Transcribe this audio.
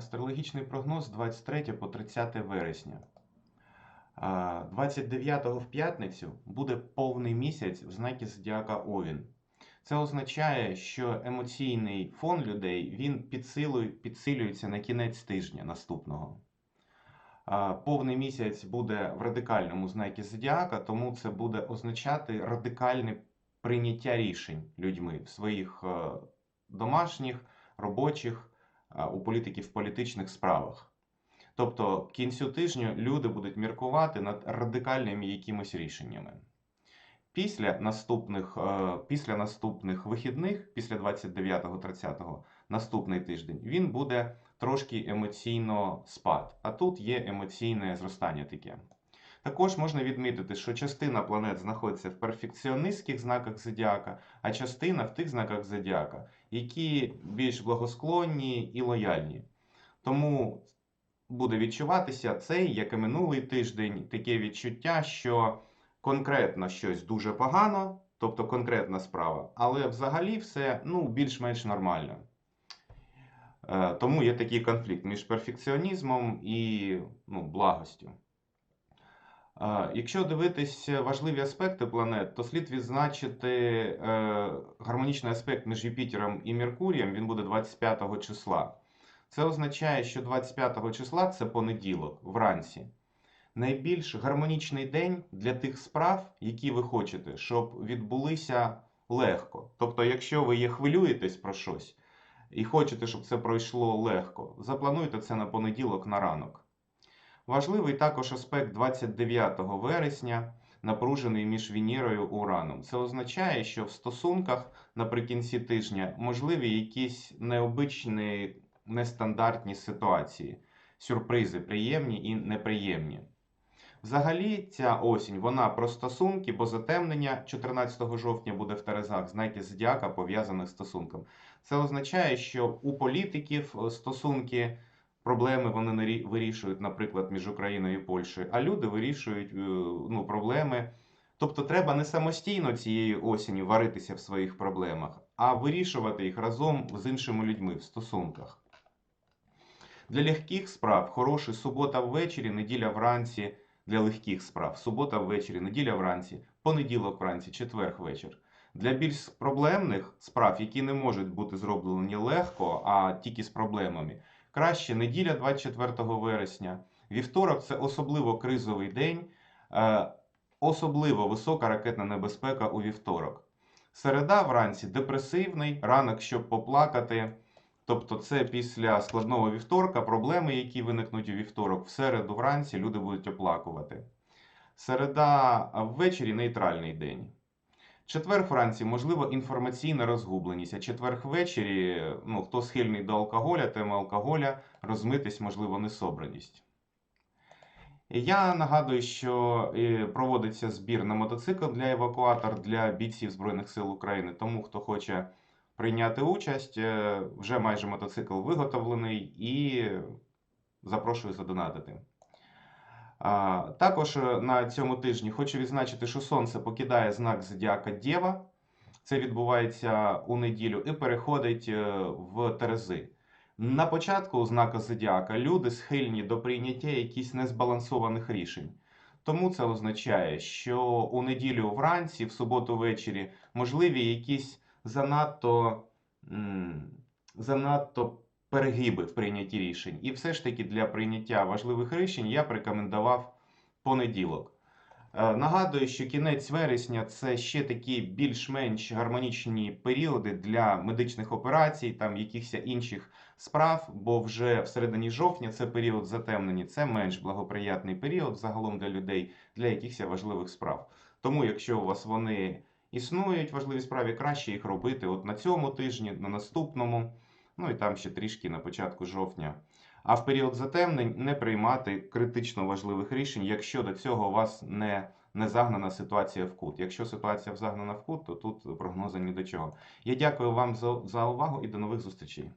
Астрологічний прогноз 23 по 30 вересня. 29 в п'ятницю буде повний місяць в знакі Зодіака Овін. Це означає, що емоційний фон людей він підсилує, підсилюється на кінець тижня наступного. Повний місяць буде в радикальному знакі Зодіака, тому це буде означати радикальне прийняття рішень людьми в своїх е, домашніх, робочих, у політиків в політичних справах. Тобто, кінцю тижня люди будуть міркувати над радикальними якимось рішеннями. Після наступних, е, після наступних вихідних, після 29-30, наступний тиждень, він буде трошки емоційно спад. А тут є емоційне зростання таке. Також можна відмітити, що частина планет знаходиться в перфекціоністських знаках зодіака, а частина в тих знаках зодіака, які більш благосклонні і лояльні. Тому буде відчуватися цей, як і минулий тиждень, таке відчуття, що конкретно щось дуже погано, тобто конкретна справа, але взагалі все ну, більш-менш нормально. Е, Тому є такий конфлікт між перфекціонізмом і ну, благостю. Е, Якщо дивитись важливі аспекти планет, то слід відзначити е, гармонічний аспект між Юпітером і Меркурієм, він буде 25 числа. Це означає, що 25 числа це понеділок, вранці. Найбільш гармонічний день для тих справ, які ви хочете, щоб відбулися легко. Тобто, якщо ви є хвилюєтесь про щось і хочете, щоб це пройшло легко, заплануйте це на понеділок на ранок. Важливий також аспект 29 вересня, напружений між Венерою і Ураном. Це означає, що в стосунках наприкінці тижня можливі якісь необичні, нестандартні ситуації, сюрпризи, приємні і неприємні. Взагалі, ця осінь вона про стосунки, бо затемнення 14 жовтня буде в Терезах, знаки зодіака пов'язаних з стосунком. Це означає, що у політиків е, стосунки, проблеми вони вирішують, наприклад, між Україною і Польщею, а люди вирішують е, ну, проблеми. Тобто треба не самостійно цієї осені варитися в своїх проблемах, а вирішувати їх разом з іншими людьми в стосунках. Для легких справ хороший субота ввечері, неділя вранці для легких справ. Субота ввечері, неділя вранці, понеділок вранці, четверг вечір. Для більш проблемних справ, які не можуть бути зроблені легко, а тільки з проблемами, краще неділя 24 вересня. Вівторок це особливо кризовий день, е, особливо висока ракетна небезпека у вівторок. Середа вранці депресивний, ранок, щоб поплакати. Тобто, це після складного вівторка, проблеми, які виникнуть у вівторок, в середу вранці люди будуть оплакувати. Середа ввечері нейтральний день. Четвер вранці, можливо, інформаційна розгубленість, а четверг ввечері, ну, хто схильний до алкоголя, тема алкоголя, розмитись, можливо, несобраність. Я нагадую, що е, проводиться збір на мотоцикл для евакуатор для бійців Збройних сил України. Тому хто хоче прийняти участь, е, вже майже мотоцикл виготовлений і запрошую задонатити. Також е, на цьому тижні хочу відзначити, що Сонце покидає знак Зодіака Дєва. Це відбувається у неділю і переходить е, в Терези. На початку знака Зодіака люди схильні до прийняття якихось незбалансованих рішень. Тому це означає, що у неділю вранці, в суботу ввечері можливі якісь занадто, занадто перегиби в прийнятті рішень. І все ж таки для прийняття важливих рішень я б рекомендував понеділок. Е, Нагадую, що кінець вересня це ще такі більш-менш гармонічні періоди для медичних операцій, там якихось інших справ, бо вже в середині жовтня це період затемнення, це менш благоприятний період загалом для людей, для якихось важливих справ. Тому, якщо у вас вони існують важливі справи, краще їх робити от на цьому тижні, на наступному, ну і там ще трішки на початку жовтня. А в період затемнень не приймати критично важливих рішень, якщо до цього у вас не, не загнана ситуація в кут. Якщо ситуація загнана в кут, то тут прогнози ні до чого. Я дякую вам за, за увагу і до нових зустрічей.